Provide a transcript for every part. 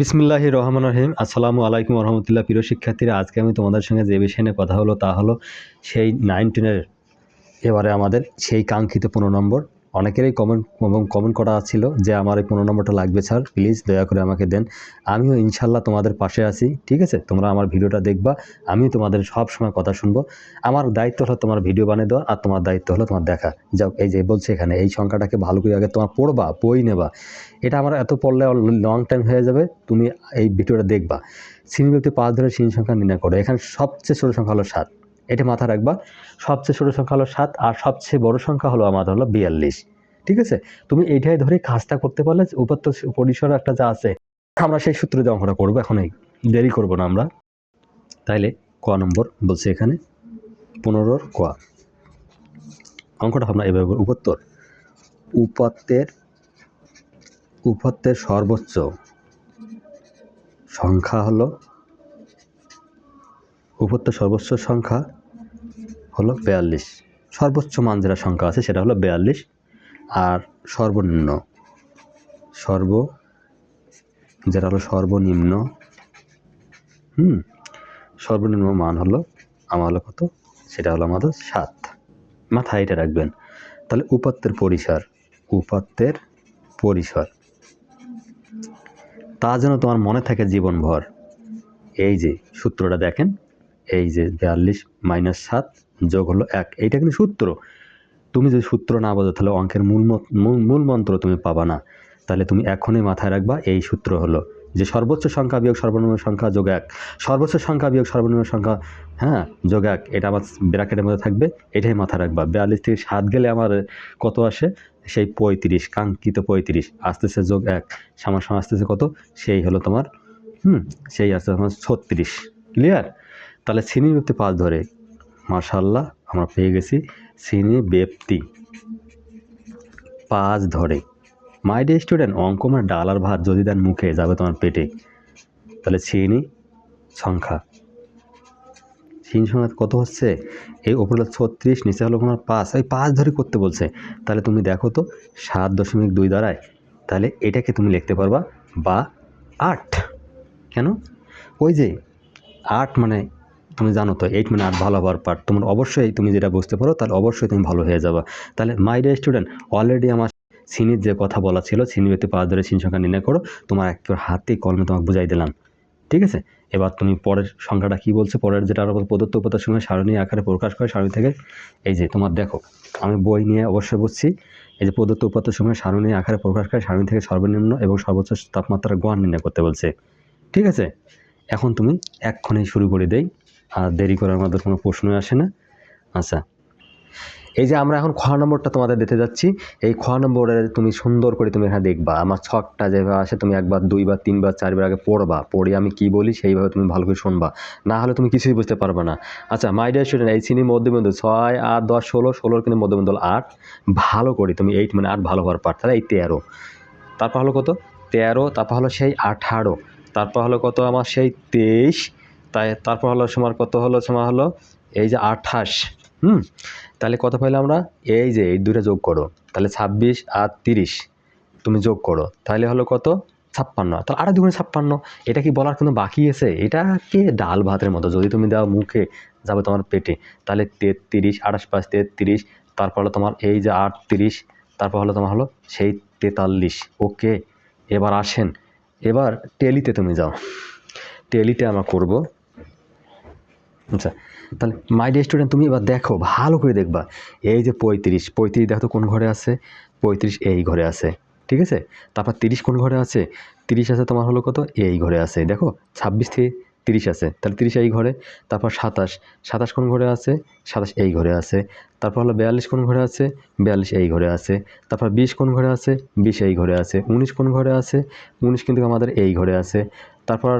বিসমিল্লাহ রহমান রহিম। আসসালামু আলাইকুম রহমতুল্লাহ। প্রিয় শিক্ষার্থীরা, আজকে আমি তোমাদের সঙ্গে যে বিষয় নিয়ে কথা হলো তা হলো সেই নাইনটিনের এবারে আমাদের সেই কাঙ্ক্ষিত পনেরো নম্বর অনেকেরই কমেন্ট কমেন্ট করা ছিল যে আমার এই পনেরো নম্বরটা লাগবে স্যার প্লিজ দয়া করে আমাকে দেন। আমিও ইনশাল্লাহ তোমাদের পাশে আছি, ঠিক আছে? তোমরা আমার ভিডিওটা দেখবা আমি তোমাদের সব সময় কথা শুনব। আমার দায়িত্ব হলো তোমার ভিডিও বানিয়ে দেওয়া, আর তোমার দায়িত্ব হলো তোমার দেখা। যাও, এই যে বলছে এখানে, এই সংখ্যাটাকে ভালো করে আগে তোমার পড়বা বই নেবা। এটা আমার এত পড়লে লং টাইম হয়ে যাবে, তুমি এই ভিডিওটা দেখবা। সিন ব্যক্তি পাঁচ ধরে সিন সংখ্যা নির্ণয় করো, এখানে সবচেয়ে ছোটো সংখ্যা হলো সাত। এটা মাথা রাখবা। সবচেয়ে ছোটো সংখ্যা হলো সাত, আর সবচেয়ে বড় সংখ্যা হলো আমাদের হলো বিয়াল্লিশ। ঠিক আছে? তুমি এইটাই ধরে কাজটা করতে পারলে উপাত্ত পরিসর একটা যা আছে, আমরা সেই সূত্রে দিয়ে অঙ্কটা করব। এখন এই দেরি করব না আমরা। তাইলে ক নম্বর বলছে এখানে, পনেরোর ক। অঙ্কটা আমরা এভাবে। উপাত্তর। উপাত্তের উপাত্তের সর্বোচ্চ সংখ্যা হলো উপাত্তের সর্বোচ্চ সংখ্যা হলো বেয়াল্লিশ। সর্বোচ্চ মান যেটা সংখ্যা আছে সেটা হলো বেয়াল্লিশ। আর সর্বনিম্ন, সর্ব, যেটা হলো সর্বনিম্ন, হুম, সর্বনিম্ন মান হলো আমার হলো কত? সেটা হলো আমাদের সাত। মাথায় এটা রাখবেন। তাহলে উপাত্তের পরিসর উপাত্তের পরিসর। তা যেন তোমার মনে থাকে জীবনভর। এই যে সূত্রটা দেখেন, এই যে বিয়াল্লিশ মাইনাস সাত যোগ হলো এক। এইটা কিন্তু সূত্র। তুমি যদি সূত্র না বোঝো, তাহলে অঙ্কের মূল মূল মন্ত্র তুমি পাবা না। তাহলে তুমি এখনই মাথায় রাখবা, এই সূত্র হলো যে সর্বোচ্চ সংখ্যা বিয়োগ সর্বনিম্ন সংখ্যা যোগ এক। সর্বোচ্চ সংখ্যা বিয়োগ সর্বনিম্ন সংখ্যা হ্যাঁ যোগ এক। এটা আমার ব্র্যাকেটের মধ্যে থাকবে, এটাই মাথায় রাখবা। বিয়াল্লিশ থেকে সাত গেলে আমার কত আসে? সেই পঁয়ত্রিশ, কাঙ্ক্ষিত পঁয়ত্রিশ। আসতেছে যোগ এক সামার সময় আসতেছে কত? সেই হলো তোমার, হুম, সেই আসতে তোমার ছত্রিশ। ক্লিয়ার? তাহলে শ্রেণি ব্যক্তি পাঁচ ধরে। মার্শাল্লাহ আমরা পেয়ে গেছি শ্রেণি ব্যক্তি। পাঁচ ধরে। মাই ডে স্টুডেন্ট অঙ্ক মানে ডাল আর ভাত যদি দেন মুখে, যাবে তোমার পেটে। তাহলে শ্রেণি সংখ্যা। শ্রেণি সংখ্যা কত হচ্ছে? এই ওপরে ছত্রিশ, নিচে হলো তোমার পাঁচ। এই পাঁচ ধরে করতে বলছে। তাহলে তুমি দেখো তো, সাত দশমিক দুই দাঁড়ায়। তাহলে এটাকে তুমি লিখতে পারবা, বা আট। কেন? ওই যে, আট মানে তুমি জানো তো এইট মানে আট ভালো হওয়ার পার্ট তোমার অবশ্যই তুমি যেটা বুঝতে পারো, তাহলে অবশ্যই তুমি ভালো হয়ে যাবে। তাহলে মাই ডে স্টুডেন্ট অলরেডি আমার সিনির যে কথা বলা ছিল, সিনি ব্যক্তি পাঁচ ধরে সিন সংখ্যা নির্ণয় করো, তোমার একবার হাতে কলমে তোমাকে বুঝাই দিলাম। ঠিক আছে? এবার তুমি পরের সংখ্যাটা কি বলছে? পরের যেটা আরও প্রদত্ত উপাত্তের সঙ্গে সারণী আকারে প্রকাশ করে সারণী থেকে, এই যে তোমার দেখো, আমি বই নিয়ে অবশ্যই বুঝছি, এই যে প্রদত্ত উপাত্তের সঙ্গে সারণী আকারে প্রকাশ করে সারণী থেকে সর্বনিম্ন এবং সর্বোচ্চ তাপমাত্রার গড় নির্ণয় করতে বলছে। ঠিক আছে? এখন তুমি এক্ষণেই শুরু করে দেই। আর দেরি করার মধ্যে কোনো প্রশ্নই আসে না। আচ্ছা এই যে আমরা এখন খোয়া নম্বরটা তোমাদের দিতে যাচ্ছি, এই খোয়া নম্বরে তুমি সুন্দর করে তুমি এখানে দেখবা। আমার ছকটা যেভাবে আসে, তুমি একবার, দুইবার, তিনবার, চারবার আগে পড়বা। পড়ে আমি কি বলি সেইভাবে তুমি ভালো করে শুনবা। না হলে তুমি কিছুই বুঝতে পারবে না। আচ্ছা মাই ডিয়ার স্টুডেন্ট এই শ্রেণির মধ্যবিন্দু ছয়, আট, দশ, ষোলো, ষোলোর কিন্তু মধ্যবিন্দু আট। ভালো করি তুমি এইট মানে আট ভালো হওয়ার পার তাহলে এই তেরো। তারপর হলো কত? তেরো, তারপর হলো সেই আঠারো। তারপর হলো কত? আমার সেই তেইশ। তাই তারপর হলো সময় কত হলো? সময় হলো এই যে আঠাশ। হুম? তাহলে কত পাইলে আমরা? এই যে এই দুইটা যোগ করো। তাহলে ছাব্বিশ আর তিরিশ, তুমি যোগ করো। তাহলে হলো কত? ছাপ্পান্ন। তাহলে আরও দুগুণে ছাপ্পান্ন। এটা কি বলার কোনো বাকি আছে? এটাকে ডাল ভাতের মতো? যদি তুমি দাও মুখে, যাবে তোমার পেটে। তাহলে তেত্রিশ, আঠাশ পাঁচ তেত্রিশ, তারপর হলো তোমার এই যে আটত্রিশ, তারপর হলো তোমার হলো সেই তেতাল্লিশ। ওকে, এবার আসেন। এবার টেলিতে তুমি যাও। টেলিতে আমরা করব। আচ্ছা তাহলে মাই ডে স্টুডেন্ট তুমি এবার দেখো, ভালো করে দেখবা। এই যে পঁয়ত্রিশ পঁয়ত্রিশ দেখো কোন ঘরে আছে? পঁয়ত্রিশ এই ঘরে আছে, ঠিক আছে? তারপর তিরিশ কোন ঘরে আছে? তিরিশ আছে তোমার হলো কত? এই ঘরে আছে, দেখো? ছাব্বিশ থেকে তিরিশ আছে, তাহলে তিরিশ এই ঘরে, তারপর সাতাশ সাতাশ কোন ঘরে আছে? সাতাশ এই ঘরে আছে, তারপর হলো বিয়াল্লিশ কোন ঘরে আছে? বিয়াল্লিশ এই ঘরে আছে, তারপর বিশ কোন ঘরে আছে? বিশ এই ঘরে আছে, উনিশ কোন ঘরে আছে? উনিশ কিন্তু আমাদের এই ঘরে আছে, তারপর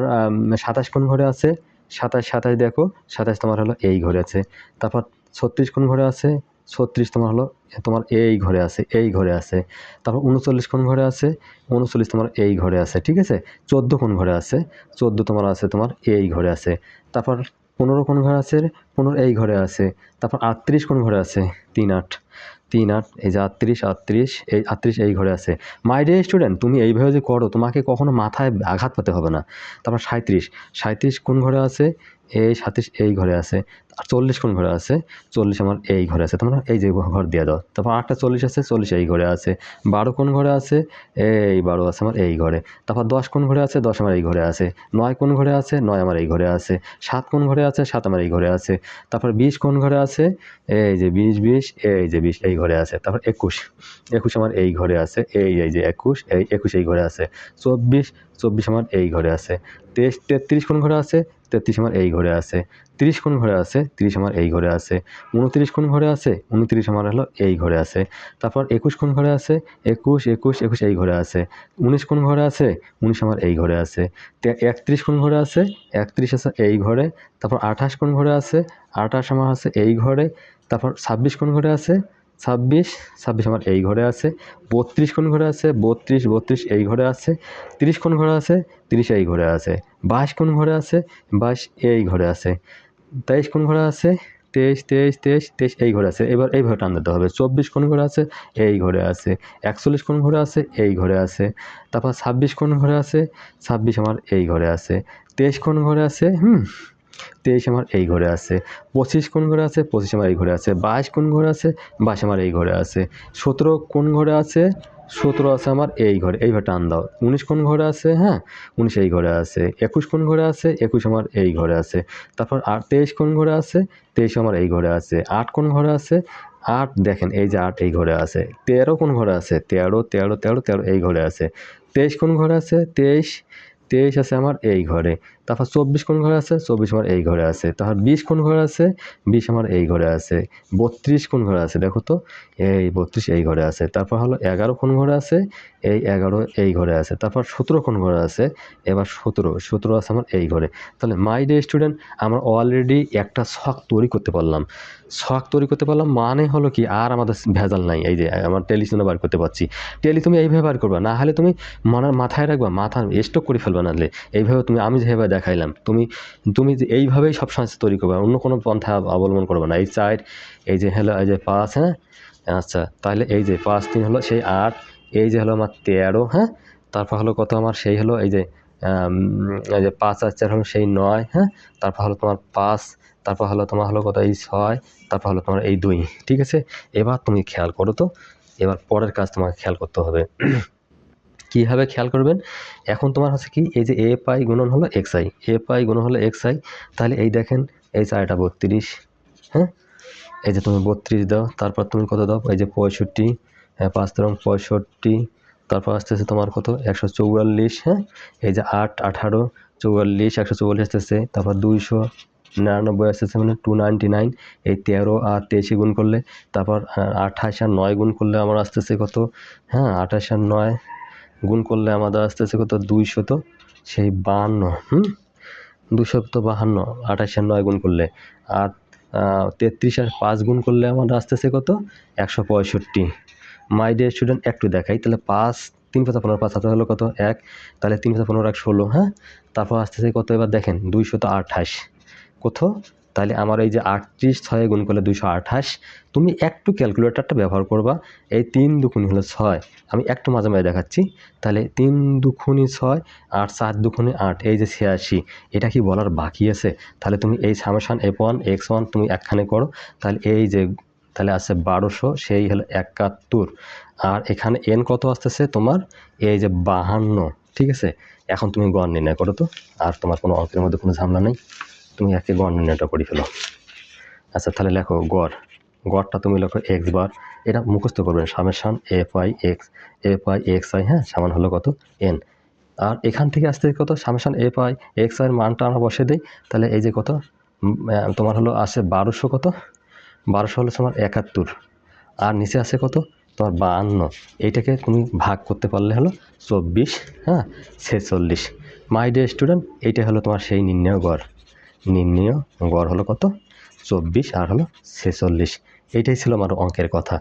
সাতাশ কোন ঘরে আছে? সাতাশ সাতাশ দেখো, সাতাশ তোমার হলো এই ঘরে আছে। তারপর ছত্রিশ কোন ঘরে আছে? ছত্রিশ তোমার হলো, তোমার এই ঘরে আছে, এই ঘরে আছে। তারপর উনচল্লিশ কোন ঘরে আছে? উনচল্লিশ তোমার এই ঘরে আছে, ঠিক আছে? চোদ্দ কোন ঘরে আছে? চোদ্দ তোমার আছে, তোমার এই ঘরে আছে। তারপর পনেরো কোন ঘরে আছে? পনেরো এই ঘরে আছে। তারপর আটত্রিশ কোন ঘরে আছে? তিন, আট। তিন আট, এই যে আটত্রিশ আটত্রিশ, এই আটত্রিশ এই ঘরে আছে। মাই ডে স্টুডেন্ট তুমি এইভাবে যে করো, তোমাকে কখনো মাথায় আঘাত পেতে হবে না। তারপর সাঁত্রিশ সাঁত্রিশ কোন ঘরে আছে? এই সাঁত্রিশ এই ঘরে আছে চল্লিশ কোন ঘরে আছে? চল্লিশ আমার এই ঘরে আছে তোমরা এই যে ঘর দিয়ে দাও। তারপর আটটা চল্লিশ আছে, চল্লিশ এই ঘরে আছে। বারো কোন ঘরে আছে? এই বারো আছে আমার এই ঘরে। তারপর দশ কোন ঘরে আছে? দশ আমার এই ঘরে আছে। নয় কোন ঘরে আছে? নয় আমার এই ঘরে আছে। সাত কোন ঘরে আছে? সাত আমার এই ঘরে আছে। তারপর বিশ কোন ঘরে আছে? এই যে বিশ বিশ, এই যে বিশ, এই ঘরে আছে। তারপর একুশ। একুশ আমার এই ঘরে আছে। এই এই যে একুশ, এই একুশ এই ঘরে আছে। চব্বিশ চব্বিশ আমার এই ঘরে আছে। তেইশ, তেত্রিশ কোন ঘরে আছে? তেত্রিশ আমার এই ঘরে আছে। তিরিশ কোন ঘরে আছে? তিরিশ আমার এই ঘরে আছে। উনত্রিশ কোন ঘরে আছে? উনত্রিশ আমার হলো এই ঘরে আছে। তারপর একুশ কোন ঘরে আছে? একুশ একুশ একুশ এই ঘরে আছে। উনিশ কোন ঘরে আছে? উনিশ আমার এই ঘরে আছে। একত্রিশ কোন ঘরে আছে? একত্রিশ আছে এই ঘরে। তারপর আঠাশ কোন ঘরে আছে? আঠাশ আমার আছে এই ঘরে। তারপর ছাব্বিশ কোন ঘরে আছে? ছাব্বিশ ছাব্বিশ আমার এই ঘরে আছে। বত্রিশ কোন ঘরে আছে? বত্রিশ বত্রিশ এই ঘরে আছে। তিরিশ কোন ঘরে আছে? তিরিশ এই ঘরে আছে। বাইশ কোন ঘরে আছে? বাইশ এই ঘরে আছে। তেইশ কোন ঘরে আছে? তেইশ তেইশ তেইশ তেইশ এই ঘরে আছে। এবার এইভাবে টান দিতে হবে। চব্বিশ কোন ঘরে আছে? এই ঘরে আছে। একচল্লিশ কোন ঘরে আছে? এই ঘরে আছে। তারপর ছাব্বিশ কোন ঘরে আছে? ছাব্বিশ আমার এই ঘরে আছে। তেইশ কোন ঘরে আছে? হুম তেইশ আমার এই ঘরে আছে। পঁচিশ কোন ঘরে আছে? পঁচিশ আমার এই ঘরে আছে। বাইশ কোন ঘরে আছে? বাইশ আমার এই ঘরে আছে। সতেরো কোন ঘরে আছে? সতেরো আছে আমার এই ঘরে। এইভাবে টান দাও। উনিশ কোন ঘরে আছে? হ্যাঁ উনিশ এই ঘরে আছে। একুশ কোন ঘরে আছে? একুশ আমার এই ঘরে আছে। তারপর আর তেইশ কোন ঘরে আছে? তেইশ আমার এই ঘরে আছে। আট কোন ঘরে আছে? আট, দেখেন এই যে আট এই ঘরে আছে। তেরো কোন ঘরে আছে? তেরো তেরো তেরো তেরো এই ঘরে আছে। তেইশ কোন ঘরে আছে? তেইশ তেইশ আছে আমার এই ঘরে। তারপর চব্বিশ কোন ঘরে আছে? চব্বিশ আমার এই ঘরে আছে। তারপর বিশ কোন ঘরে আছে? বিশ আমার এই ঘরে আছে। বত্রিশ কোন ঘরে আছে? দেখো তো, এই বত্রিশ এই ঘরে আছে। তারপর হলো এগারো কোন ঘরে আছে? এই এগারো এই ঘরে আছে। তারপর সতেরো কোন ঘরে আছে? এবার সতেরো সতেরো আছে আমার এই ঘরে। তাহলে মাই ডে স্টুডেন্ট আমরা অলরেডি একটা শখ তৈরি করতে পারলাম। শখ তৈরি করতে পারলাম মানে হলো কি? আর আমাদের ভেজাল নাই। এই যে আমার টেলিশনে বার করতে পারছি। টেলি তুমি এইভাবে বার করবা। না হলে তুমি মনের মাথায় রাখবা, মাথা স্টক করে ফেলবা নাহলে। এইভাবে তুমি আমি যেভাবে দেখাইলাম। তুমি তুমি এইভাবেই সব সময় তৈরি করবে, অন্য কোনো পন্থা অবলম্বন করবে না। এই চার, এই যে হলো, এই যে পাঁচ হ্যাঁ? আচ্ছা তাহলে এই যে পাঁচ, তিন হলো সেই আট, এই যে হলো আমার তেরো হ্যাঁ? তারপর হলো কত আমার সেই হলো, এই যে এই যে পাঁচ আর চার হলো সেই নয় হ্যাঁ? তারপর হলো তোমার পাঁচ, তারপর হলো তোমার হলো কত, এই ছয়, তারপর হলো তোমার এই দুই, ঠিক আছে? এবার তুমি খেয়াল করো তো, এবার পরের কাজ তোমাকে খেয়াল করতে হবে। কীভাবে খেয়াল করবেন? এখন তোমার হচ্ছে কি, এই যে এ পাই গুণন হলো এক্স আই। এ পাই গুণন হলো এক্স আই, তাহলে এই দেখেন, এই চারটা বত্রিশ হ্যাঁ? এই যে তুমি বত্রিশ দাও, তারপর তুমি কত দাও? এই যে পঁয়ষট্টি হ্যাঁ পাঁচ তেরো পঁয়ষট্টি, তারপর আসতেছে তোমার কত? একশো চৌয়াল্লিশ হ্যাঁ? এই যে আট, আঠারো, চৌয়াল্লিশ, একশো চৌয়াল্লিশ আসতেছে, তারপর দুইশো নিরানব্বই আসতেছে মানে টু নাইনটি নাইন এই তেরো আর তেইশে গুণ করলে, তারপর আঠাশ আর নয় গুণ করলে আমার আসতেছে কত? হ্যাঁ আঠাশ আর নয় গুণ করলে আমাদের আসতেছে কত? দুইশত সেই বাহান্ন, হুম? দুশত বাহান্ন, আঠাশ আর নয় গুণ করলে। আর তেত্রিশ আর পাঁচ গুণ করলে আমাদের আসতেছে কত? একশো পঁয়ষট্টি। মাই ডে স্টুডেন্ট একটু দেখাই। তাহলে পাঁচ, তিন পাঁচা পনেরো, পাঁচ হাতে হলো কত? এক। তাহলে তিন পাঁচা পনেরো, এক ষোলো হ্যাঁ? তারপর আসতেছে কত? এবার দেখেন, দুইশত আঠাশ। কত? তাহলে আমার এই যে আটত্রিশ ছয় গুণ করলে দুইশো আঠাশ, তুমি একটু ক্যালকুলেটরটা ব্যবহার করবা। এই তিন দুখুনি হলো ছয়, আমি একটু মাঝে মাঝে দেখাচ্ছি। তাহলে তিন দুখুনি ছয় আর চার দুখুনি আট, এই যে ছিয়াশি, এটা কি বলার বাকি আছে? তাহলে তুমি এই summation f one x one তুমি একখানে করো। তাহলে এই যে, তাহলে আছে বারোশো, সেই হলো একাত্তর। আর এখানে এন কত আসতেছে তোমার? এই যে বাহান্ন, ঠিক আছে? এখন তুমি গড় নির্ণয় করো তো। আর তোমার কোনো অঙ্কের মধ্যে কোনো ঝামেলা নেই। তুমি একে গড় নির্ণয়টা করে ফেলো। আচ্ছা তাহলে লেখো গড়। গড়টা তুমি লেখো এক্স বার। এটা মুখস্থ করবে summation f i x f i x i হ্যাঁ? সামান হলো কত? এন আর এখান থেকে আসতে কত? সামেশান এফ আই এক্স আইয়ের মানটা আমরা বসে দিই। তাহলে এই যে কত? তোমার হলো আসে বারোশো কত? বারোশো হলো তোমার একাত্তর। আর নিচে আছে কত? তোমার বাহান্ন। এইটাকে তুমি ভাগ করতে পারলে হলো চব্বিশ হ্যাঁ? ছেচল্লিশ। মাই ডে স্টুডেন্ট এইটা হলো তোমার সেই নির্ণয় গড়। নির্ণয় গড় হলো কত? চব্বিশ আর হলো ছেচল্লিশ। এইটাই ছিল আমার অঙ্কের কথা।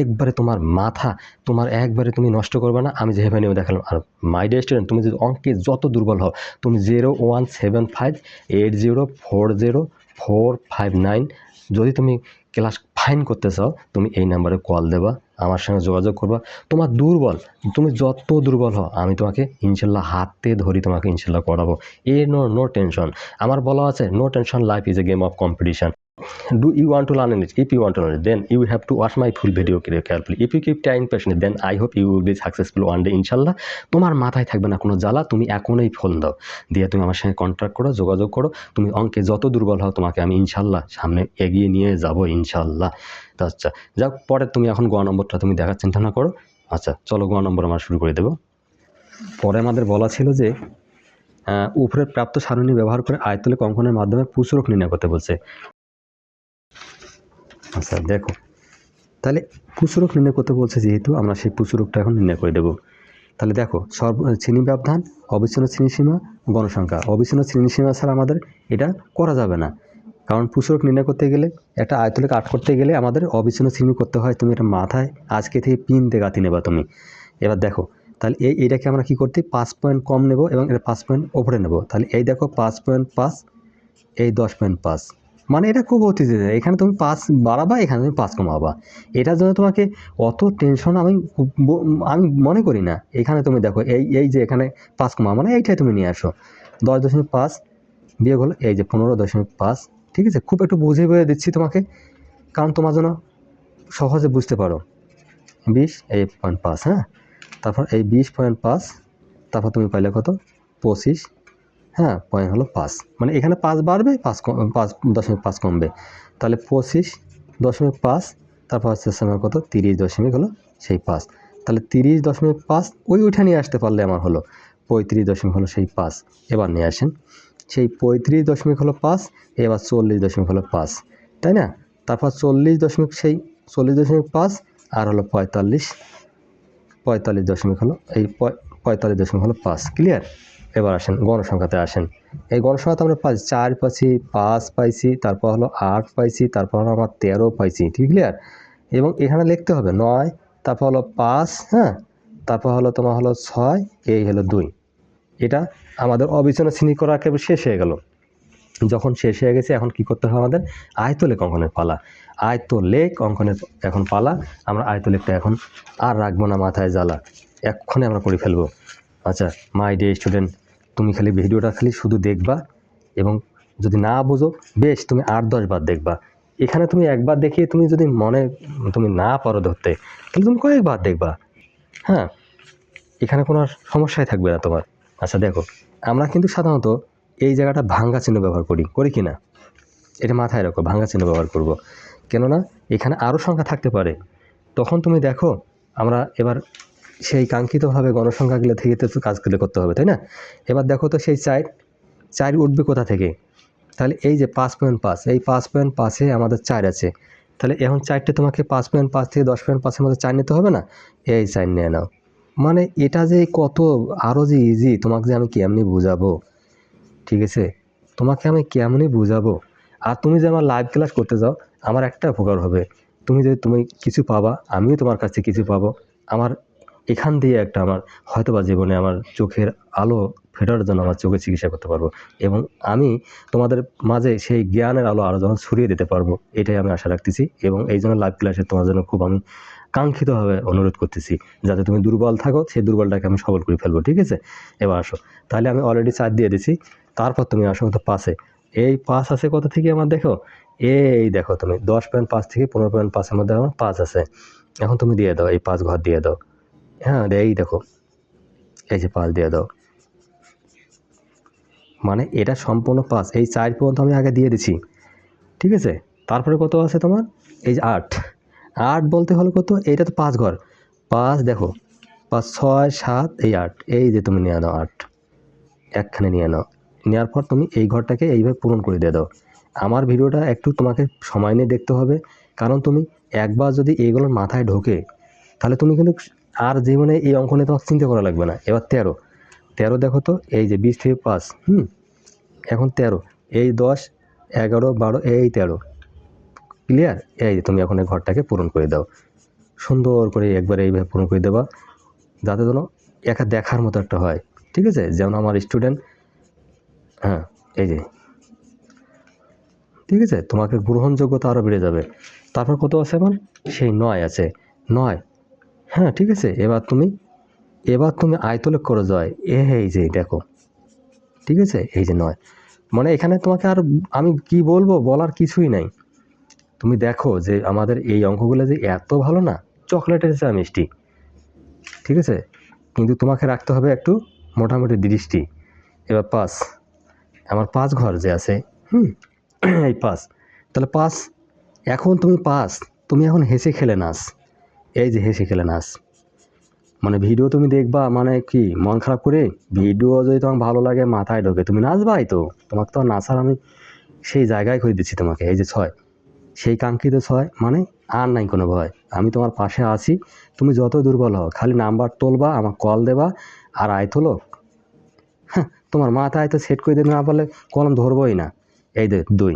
একবারে তোমার মাথা, তোমার একবারে তুমি নষ্ট করবে না, আমি যেভাবে নিয়ে দেখালাম। আর মাই ডে স্টুডেন্ট তুমি যদি অঙ্কে যত দুর্বল হও, তুমি zero one seven five eight zero four zero four five nine যদি তুমি ক্লাস ফাইন করতে চাও তুমি এই নাম্বারে কল দেবা, আমার সঙ্গে যোগাযোগ করবা। তোমার দুর্বল, তুমি যত দুর্বল হও, আমি তোমাকে ইনশাল্লাহ হাতে ধরি, তোমাকে ইনশাল্লাহ করাবো। এ নো নো টেনশন আমার বলা আছে no tension life is a game of competition do you want to learn English? If you want to learn it, then you have to watch my full video carefully. If you keep trying patiently, then I hope you will be successful one day, ইনশাল্লাহ তোমার মাথায় থাকবে না কোনো জ্বালা তুমি এখনই phone দাও। দিয়ে তুমি আমার সঙ্গে কন্ট্যাক্ট করো যোগাযোগ করো। তুমি অঙ্কে যত দুর্বল হও তোমাকে আমি ইনশাল্লাহ সামনে এগিয়ে নিয়ে যাব ইনশাল্লাহ তো আচ্ছা যাক পরে তুমি এখন গ নম্বরটা তুমি দেখার চিন্তা না করো। আচ্ছা চলো গ নম্বর আমরা শুরু করে দেবো। পরে আমাদের বলা ছিল যে উপরের প্রাপ্ত সারণী ব্যবহার করে আয়তলিক অঙ্কনের মাধ্যমে পুষরক নির্ণয় করতে বলছে। আচ্ছা দেখো। তাহলে পুষরক নির্ণয় করতে বলছে যেহেতু আমরা সেই পুষরকটা এখন নির্ণয় করে দেবো। তাহলে দেখো, সর্ব শ্রেণি ব্যবধান, অবিচ্ছিন্ন শ্রেণীসীমা গণসংখ্যা। অবিচ্ছিন্ন শ্রেণীসীমা ছাড়া আমাদের এটা করা যাবে না। কারণ পুষরক নির্ণয় করতে গেলে, একটা আয়তলিক আট করতে গেলে আমাদের অবিচ্ছিন্ন শ্রেণি করতে হয় তুমি এটা মাথায়, আজকে থেকে পিন দিয়ে গাঁথি নেবা তুমি। এবার দেখো, তাহলে এই এটাকে আমরা কী করতে, পাঁচ পয়েন্ট কম নেব এবং এটা পাঁচ পয়েন্ট ওপরে নেব। তাহলে এই দেখো, পাঁচ পয়েন্ট পাঁচ, এই দশ পয়েন্ট পাঁচ। মানে এটা খুব অতি এখানে তুমি পাঁচ বাড়াবা, এখানে তুমি পাঁচ কমাবা। এটার জন্য তোমাকে অত টেনশন আমি আমি মনে করি না। এখানে তুমি দেখো, এই এই যে এখানে পাঁচ কমা মানে এইটাই তুমি নিয়ে আসো। দশ দশমিক পাঁচ বিয়োগ হলো এই যে পনেরো দশমিক পাঁচ, ঠিক আছে? খুব একটু বুঝে বুঝে দিচ্ছি তোমাকে, কারণ তোমার জন্য সহজে বুঝতে পারো। বিশ, এই পয়েন্ট পাঁচ হ্যাঁ? তারপর এই বিশ পয়েন্ট পাঁচ, তারপর তুমি পাইলে কত? পঁচিশ হ্যাঁ পয়েন্ট হলো পাঁচ। মানে এখানে পাঁচ বাড়বে, পাঁচ পাঁচ, দশমিক পাঁচ কমবে। তাহলে পঁচিশ দশমিক পাঁচ, তারপর হচ্ছে সময় কত? তিরিশ দশমিক হলো সেই পাঁচ। তাহলে তিরিশ দশমিক পাঁচ ওই উঠে নিয়ে আসতে পারলে আমার হলো পঁয়ত্রিশ দশমিক হলো সেই পাঁচ। এবার নিয়ে আসেন। সেই পঁয়ত্রিশ দশমিক হলো পাঁচ, এবার চল্লিশ দশমিক হলো পাঁচ। তাই না? তারপর চল্লিশ দশমিক সেই, চল্লিশ দশমিক পাঁচ, আর হলো পঁয়তাল্লিশ পঁয়তাল্লিশ দশমিক হলো এই পঁয়- পঁয়তাল্লিশ দশমিক হলো পাঁচ। ক্লিয়ার এবার আসেন, গণসংখ্যাতে আসেন। এই গণসংখ্যাতে আমরা পাইছি চার পাইছি, পাঁচ পাইছি, তারপর হলো আট পাইছি, তারপর হলো আমার তেরো পাইছি, ঠিক ক্লিয়ার এবং এখানে লিখতে হবে নয়, তারপর হলো পাঁচ হ্যাঁ? তারপর হলো তোমার হলো ছয়, এই হলো দুই। এটা আমাদের অবিচ্ছিন্ন শ্রেণি করা একেবারে শেষ হয়ে গেল। যখন শেষ হয়ে গেছে, এখন কি করতে হবে আমাদের? আয়তলেখ অঙ্কনের পালা। আয়তলেখ অঙ্কনের এখন পালা। আমরা আয়তলেখটা এখন আর রাখব না মাথায় জ্বালা। এক্ষণে আমরা করে ফেলব। আচ্ছা মাই ডে স্টুডেন্ট তুমি খালি ভিডিওটা খালি শুধু দেখবা এবং যদি না বোঝো, বেশ, তুমি আট, দশ বার দেখবা। এখানে তুমি একবার দেখিয়ে তুমি যদি মনে, তুমি না পারো ধরতে, তাহলে তুমি কয়েকবার দেখবা। হ্যাঁ এখানে কোনো সমস্যাই থাকবে না তোমার। আচ্ছা দেখো, আমরা কিন্তু সাধারণত এই জায়গাটা ভাঙ্গা চিহ্ন ব্যবহার করি করি কি না? এটা মাথায় রাখো, ভাঙ্গা চিহ্ন ব্যবহার করব। কেননা, এখানে আরও সংখ্যা থাকতে পারে। তখন তুমি দেখো, আমরা এবার সেই কাঙ্ক্ষিতভাবে গণসংখ্যাগুলো থেকে তো কাজগুলো করতে হবে, তাই না? এবার দেখো তো সেই চার চার উঠবে কোথা থেকে? তাহলে এই যে পাঁচ পয়েন্ট পাঁচ, এই পাঁচ পয়েন্ট পাঁচে আমাদের চার আছে। তাহলে এখন চারটে তোমাকে পাঁচ পয়েন্ট পাঁচ থেকে দশ পয়েন্ট পাঁচের মধ্যে চার নিতে হবে না? এই চার নিয়ে নাও। মানে এটা যে কত আরও যে ইজি তোমাকে যে আমি কেমনি বুঝাবো? ঠিক আছে? তোমাকে আমি কেমনি বুঝাবো? আর তুমি যে আমার লাইভ ক্লাস করতে যাও, আমার একটা উপকার হবে। তুমি যদি তুমি কিছু পাবা, আমিও তোমার কাছ থেকে কিছু পাবো। আমার এখান দিয়ে একটা আমার হয়তো বা জীবনে আমার চোখের আলো ফেরার জন্য আমার চোখে চিকিৎসা করতে পারব। এবং আমি তোমাদের মাঝে সেই জ্ঞানের আলো আরও যখন ছড়িয়ে দিতে পারব, এটাই আমি আশা রাখতেছি। এবং এই জন্য লাইভ ক্লাসে তোমার জন্য খুব আমি কাঙ্ক্ষিতভাবে অনুরোধ করতেছি, যাতে তুমি দুর্বল থাকো, সেই দুর্বলটাকে আমি সবল করে ফেলব, ঠিক আছে? এবার আসো। তাহলে আমি অলরেডি চার দিয়ে দিছি। তারপর তুমি আসো তো পাশে। এই পাঁচ আছে কত থেকে আমার দেখো? এই দেখো তুমি, দশ পয়েন্ট পাঁচ থেকে পনেরো পয়েন্ট পাঁচের মধ্যে আমার পাঁচ আছে। এখন তুমি দিয়ে দাও, এই পাঁচ ঘর দিয়ে দাও। হ্যাঁ এই দেখো। এই যে পাঁচ দিয়ে দাও। মানে এটা সম্পূর্ণ পাঁচ এই চার পর্যন্ত আমি আগে দিয়ে দিছি। ঠিক আছে? তারপরে কত আছে তোমার? এই যে আট। আট বলতে হলো কত? এইটা তো পাঁচ ঘর। পাঁচ, দেখো। পাঁচ, ছয়, সাত, এই আট। এই যে তুমি নিয়ে নাও আট। একখানে নিয়ে নাও। নেওয়ার পর তুমি এই ঘরটাকে এইভাবে পূরণ করে দিয়ে দাও। আমার ভিডিওটা একটু তোমাকে সময় নিয়ে দেখতে হবে। কারণ তুমি একবার যদি এইগুলোর মাথায় ঢোকে, তাহলে তুমি কিন্তু আর জীবনে এই অঙ্ক নিয়ে তোমার চিন্তা করা লাগবে না। এবার তেরো। তেরো দেখো তো, এই যে বিশ থেকে পাঁচ, হুম? এখন তেরো। এই দশ, এগারো, বারো, এই তেরো। ক্লিয়ার? এই যে তুমি এখন এই ঘরটাকে পূরণ করে দাও। সুন্দর করে একবার এইভাবে পূরণ করে দেবা, যাতে যেন একা দেখার মতো একটা হয়। ঠিক আছে? যেমন আমার স্টুডেন্ট হ্যাঁ এই যে। ঠিক আছে? তোমাকে গ্রহণযোগ্যতা আরও বেড়ে যাবে। তারপর কত আছে আমার সেই নয় আছে। নয়। হ্যাঁ ঠিক আছে। এবার তুমি এবার তুমি আয়তলেখ করে যায় এ, এই যে, দেখো। ঠিক আছে? এই যে নয়। মানে এখানে তোমাকে আর আমি কি বলব? বলার কিছুই নাই। তুমি দেখো যে আমাদের এই অঙ্কগুলো যে এত ভালো না, চকলেটের চা মিষ্টি। ঠিক আছে? কিন্তু তোমাকে রাখতে হবে একটু মোটামুটি দৃষ্টি। এবার পাস। আমার পাঁচ ঘর যে আছে, হুম, এই পাস। তাহলে পাস। এখন তুমি পাস। তুমি এখন হেসে খেলে নাচ। এই যে হেসে খেলে নাচ। মানে ভিডিও তুমি দেখবা মানে কি, মন খারাপ করে ভিডিও যদি তোমার ভালো লাগে মাথায় ঢোকে। তুমি নাচবাই তো, তোমাকে তো নাচার আমি সেই জায়গায় করে দিচ্ছি তোমাকে, এই যে ছয়। সেই কাঙ্ক্ষিত ছয় মানে আর নাই কোনো ভয়। আমি তোমার পাশে আছি, তুমি যত দুর্বল হও, খালি নাম্বার তোলবা আমার কল দেবা, আর আয় তোলো হ্যাঁ তোমার মাথায় তো সেট করে দিতে না পারলে কলম ধরবই না। এই দে দুই।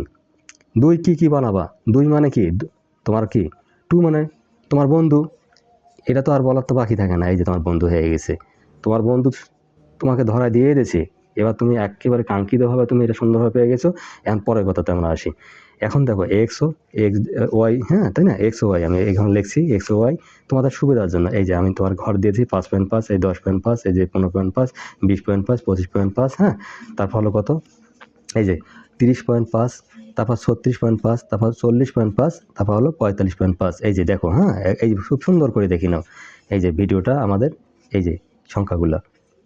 দুই কি কি বানাবা? দুই মানে কি? তোমার কি? টু মানে তোমার বন্ধু, এটা তো আর বলার তো বাকি থাকে না, এই যে তোমার বন্ধু হয়ে গেছে। তোমার বন্ধু তোমাকে ধরা দিয়ে দিয়েছে, এবার তুমি একেবারে কাঙ্ক্ষিতভাবে তুমি এটা সুন্দরভাবে পেয়ে গেছো, এখন পরের কথাতে আমরা আসি। এখন দেখো এক্স ও এক্স ওয়াই হ্যাঁ তাই না? এক্স ওয়াই আমি এখানে লিখছি এক্স ওয়াই তোমাদের সুবিধার জন্য। এই যে আমি তোমার ঘর দিয়েছি, পাঁচ পয়েন্ট পাঁচ, এই দশ পয়েন্ট পাঁচ, এই যে পনেরো পয়েন্ট পাঁচ, বিশ পয়েন্ট পাঁচ, পঁচিশ পয়েন্ট পাঁচ হ্যাঁ? তার হলো কত? এই যে তিরিশ পয়েন্ট পাঁচ, তারপর ছত্রিশ পয়েন্ট পাঁচ, তারপর চল্লিশ পয়েন্ট পাঁচ, তারপর হলো পঁয়তাল্লিশ পয়েন্ট পাঁচ। এই যে দেখো হ্যাঁ এই যে খুব সুন্দর করে দেখি নাও। এই যে ভিডিওটা আমাদের, এই যে সংখ্যাগুলো।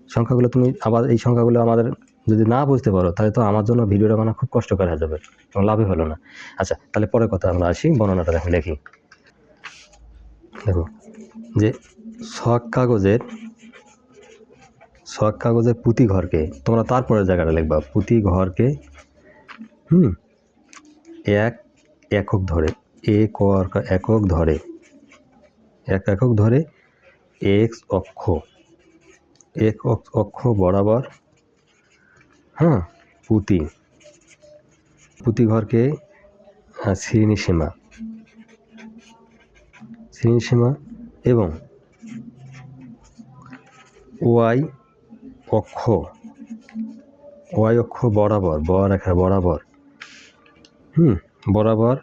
সংখ্যাগুলো তুমি আবার, এই সংখ্যাগুলো আমাদের যদি না বুঝতে পারো, তাহলে তো আমার জন্য ভিডিওটা বানা খুব কষ্টকর হয়ে যাবে এবং লাভই হলো না। আচ্ছা তাহলে পরের কথা আমরা আসি, বর্ণনাটা দেখো, দেখি। দেখো, যে শখ কাগজের শখ কাগজের পুঁতি ঘরকে, তোমরা তারপরের জায়গাটা লিখবা, পুঁতি ঘরকে হুম। এক একক ধরে এক অর- একক ধরে। এক একক ধরে এক্স অক্ষ। এক অক্ষ- বরাবর হ্যাঁ পুঁতি। পুঁতি ঘরকে আহ, শ্রেণীসীমা। শ্রেণীসীমা এবং ওয়াই অক্ষ। ওয়াই অক্ষ বরাবর বরাবর বরাবর। হুম, বরাবর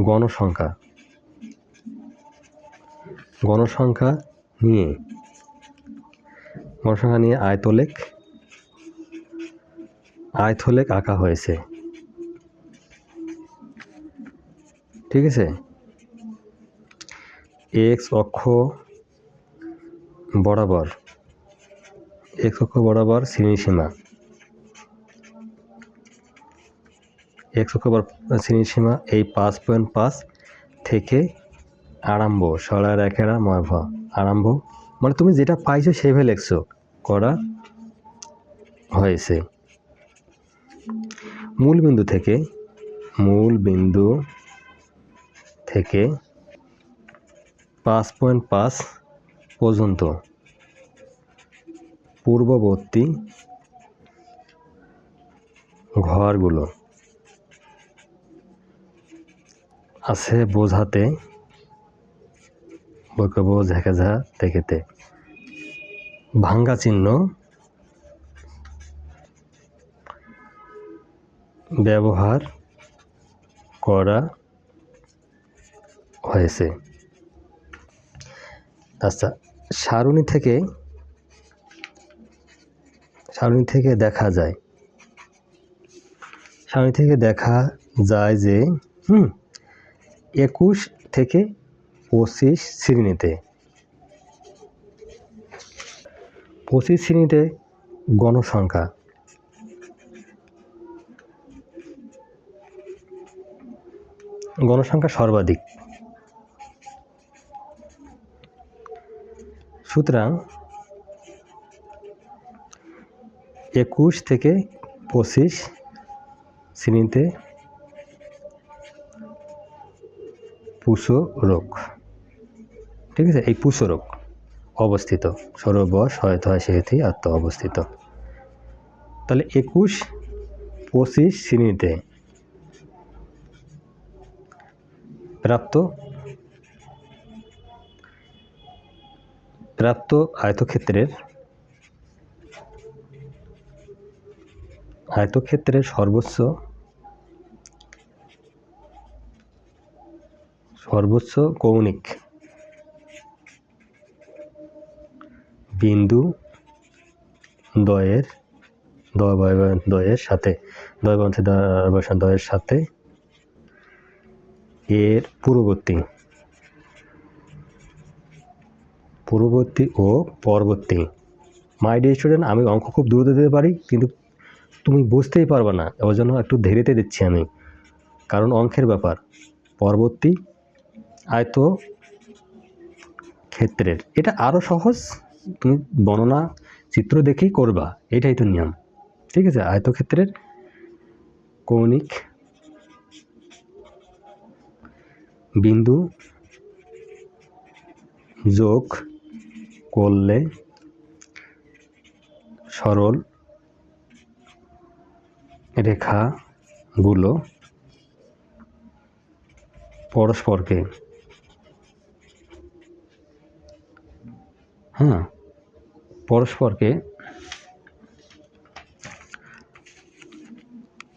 গণসংখ্যা। গণসংখ্যা নিয়ে। গণসংখ্যা নিয়ে আয়তলেখ। আয়তলেখ আঁকা হয়েছে। ঠিক আছে? এক্স অক্ষ বরাবর। এক্স অক্ষ বরাবর শ্রেণীসীমা। এক্স অক্ষ শ্রেণীসীমা এই পাঁচ পয়েন্ট পাঁচ থেকে আরম্ভ সরার একেরা ময় ভ, আরম্ভ। মানে তুমি যেটা পাইছো সেভাবে লেখছো, করা হয়েছে। মূল বিন্দু থেকে, মূল বিন্দু থেকে পাঁচ পয়েন্ট পাঁচ পর্যন্ত পূর্ববর্তী ঘরগুলো আছে বোঝাতে বৈকব ঝেঁকেঝা দেখেতে। ভাঙ্গা চিহ্ন। ব্যবহার করা হয়েছে। আচ্ছা সারণী থেকে সারণী থেকে দেখা যায়। সারণী থেকে দেখা যায় যে, হুম একুশ থেকে পঁচিশ শ্রেণীতে। পঁচিশ শ্রেণীতে গণসংখ্যা। গণসংখ্যা সর্বাধিক। সুতরাং একুশ থেকে পঁচিশ শ্রেণীতে পুষো রোগ ঠিক আছে? এই পুষো রোগ অবস্থিত সরোবর সহায়তা সেহেতি আত্ম অবস্থিত তাহলে একুশ পঁচিশ শ্রেণীতে প্রাপ্ত প্রাপ্ত আয়তক্ষেত্রের আয়তক্ষেত্রের সর্বোচ্চ সর্বোচ্চ কৌণিক বিন্দু দয়ের দয়ের সাথে দয় বন্ধে বসা দয়ের সাথে এর পূর্ববর্তী পূর্ববর্তী ও পরবর্তী। মাই ডে স্টুডেন্ট আমি অঙ্ক খুব দ্রুত দিতে পারি, কিন্তু তুমি বুঝতেই পারবে না ওই জন্য একটু ধীরেতে দিচ্ছি আমি, কারণ অঙ্কের ব্যাপার। পরবর্তী আয়ত ক্ষেত্রের এটা আরও সহজ, তুমি বর্ণনা, চিত্র দেখেই করবা এটাই তো নিয়ম। ঠিক আছে? আয়তক্ষেত্রের কৌণিক বিন্দু যোগ করলে সরল রেখাগুলো পরস্পরকে হ্যাঁ। পরস্পরকে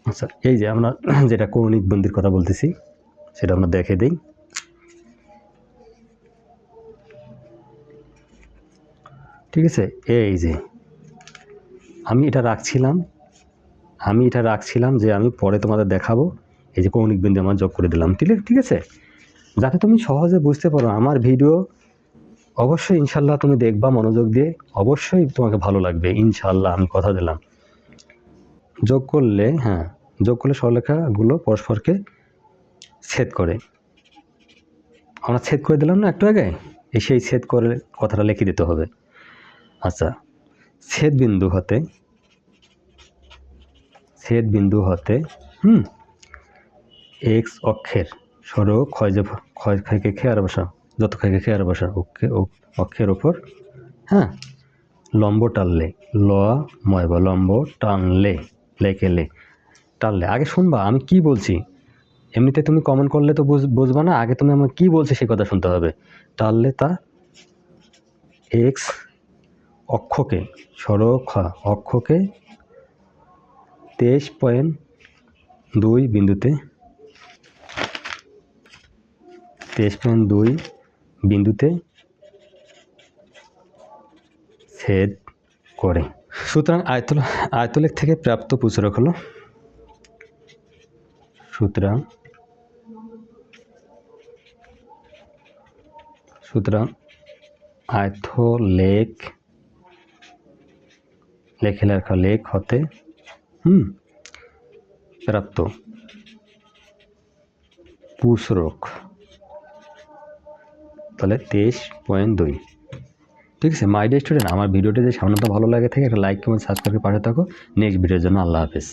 আচ্ছা এই যে আমরা যেটা কৌণিক বন্দির কথা বলতেছি, সেটা আমরা দেখে দিই। ঠিক আছে? এই যে, আমি এটা রাখছিলাম, আমি এটা রাখছিলাম যে আমি পরে তোমাদের দেখাবো, এই যে কৌণিক বিন্দু আমার যোগ করে দিলাম। ঠিক ঠিক আছে? যাতে তুমি সহজে বুঝতে পারো, আমার ভিডিও অবশ্যই ইনশাল্লাহ তুমি দেখবা মনোযোগ দিয়ে। অবশ্যই তোমাকে ভালো লাগবে, ইনশাল্লাহ আমি কথা দিলাম। যোগ করলে হ্যাঁ যোগ করলে সরলেখাগুলো পরস্পরকে ছেদ করে। আমরা ছেদ করে দিলাম না একটু আগে? এই সেই ছেদ করে কথাটা লিখে দিতে হবে। আচ্ছা ছেদ বিন্দু হতে, ছেদ বিন্দু হতে, হুম এক্স অক্ষের সরো ক্ষয় যে, ক্ষয় ক্ষয়কে খেয়ার বসা যত ক্ষয়কে খেয়ার বসা অক্ষে অক্ষের ওপর হ্যাঁ? লম্ব টানলে, ল, ময় বা লম্ব টানলে লেকে লে, টানলে। আগে শুনবা, আমি কি বলছি? এমনিতে তুমি কমেন্ট করলে তো বুঝ বুঝবা না, আগে তুমি আমার কি বলছে সে কথা শুনতে হবে। টানলে তা এক্স অক্ষকে সরক্ষা অক্ষকে তেইশ পয়েন্ট দুই বিন্দুতে, তেইশ পয়েন্ট দুই বিন্দুতে ছেদ করে। সুতরাং আয়তল আয়তলেখ থেকে প্রাপ্ত পুচরক হলো সুতরাং সুতরাং আয়তলেখ লেখে লেখা লেখ হতে হুম প্রাপ্ত পুষরক তাহলে তেইশ পয়েন্ট দুই। ঠিক আছে মাই ডে স্টুডেন্ট আমার ভিডিওটি যদি তো ভালো লাগে থাকে, একটা লাইক কমেন্ট সাবস্ক্রাইব করে পাঠিয়ে থাকো। নেক্সট ভিডিওর জন্য আল্লাহ হাফেজ।